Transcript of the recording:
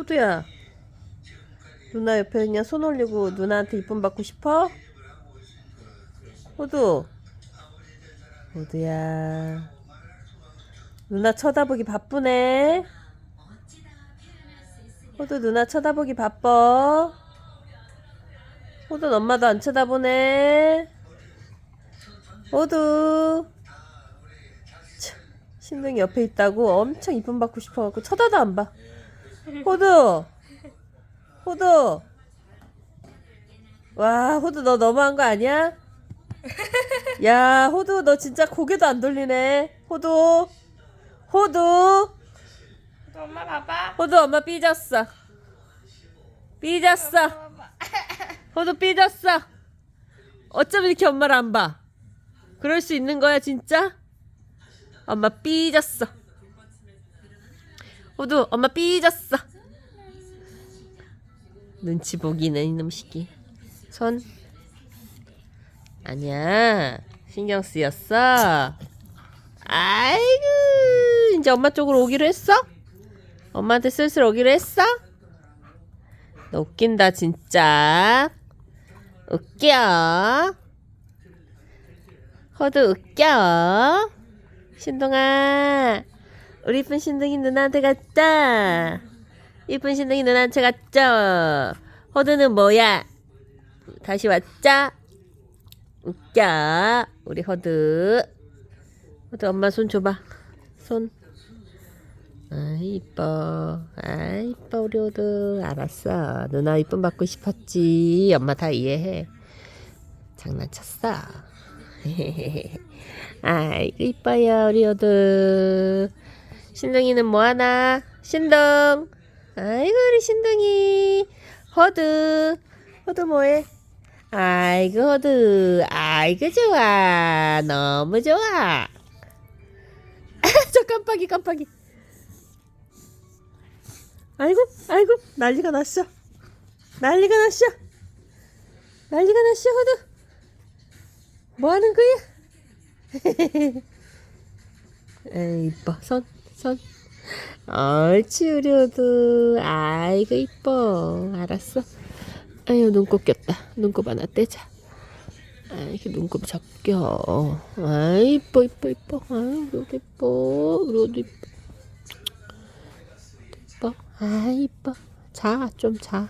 호두야. 누나 옆에 그냥 손 올리고 누나한테 이쁨 받고 싶어? 호두. 호두야. 누나 쳐다보기 바쁘네. 호두 누나 쳐다보기 바빠. 호두 엄마도 안 쳐다보네. 호두. 참, 신동이 옆에 있다고 엄청 이쁨 받고 싶어갖고 쳐다도 안 봐. 호두. 호두. 와, 호두 너 너무한 거 아니야? 야, 호두 너 진짜 고개도 안 돌리네. 호두. 호두. 엄마 봐봐. 호두 엄마 삐졌어. 삐졌어. 봐봐. 호두 삐졌어. 어쩜 이렇게 엄마를 안 봐? 그럴 수 있는 거야, 진짜? 엄마 삐졌어. 호두, 엄마 삐졌어. 눈치 보기는 이놈 시기. 손. 아니야. 신경 쓰였어. 아이고, 이제 엄마 쪽으로 오기로 했어? 엄마한테 슬슬 오기로 했어? 너 웃긴다, 진짜. 웃겨. 호두 웃겨. 신동아. 우리 이쁜 신동이 누나한테 갔다. 이쁜 신동이 누나한테 갔죠. 호두는 뭐야? 다시 왔자. 웃겨. 우리 호두. 호두 엄마 손 줘봐. 손. 아 이뻐 아 이뻐 우리 호두 알았어 누나 이쁨 받고 싶었지 엄마 다 이해해 장난쳤어 아이고 이뻐요 우리 호두 신동이는 뭐 하나 신동 아이고 우리 신동이 호두 호두 뭐해 아이고 호두 아이고 좋아 너무 좋아 저 깜빡이 깜빡이 아이고, 아이고, 난리가 났어. 난리가 났어. 난리가 났어, 호두. 뭐 하는 거야? 에이, 이뻐. 손, 손. 옳지, 우리 호두. 아이고, 이뻐. 알았어. 아유, 눈곱 꼈다. 눈곱 하나 떼자. 아, 이렇게 눈곱 잡겨. 아, 이뻐, 이뻐, 이뻐. 우리 호두 이뻐. 호두 이뻐. 이뻐. 아 이뻐. 자, 좀 자.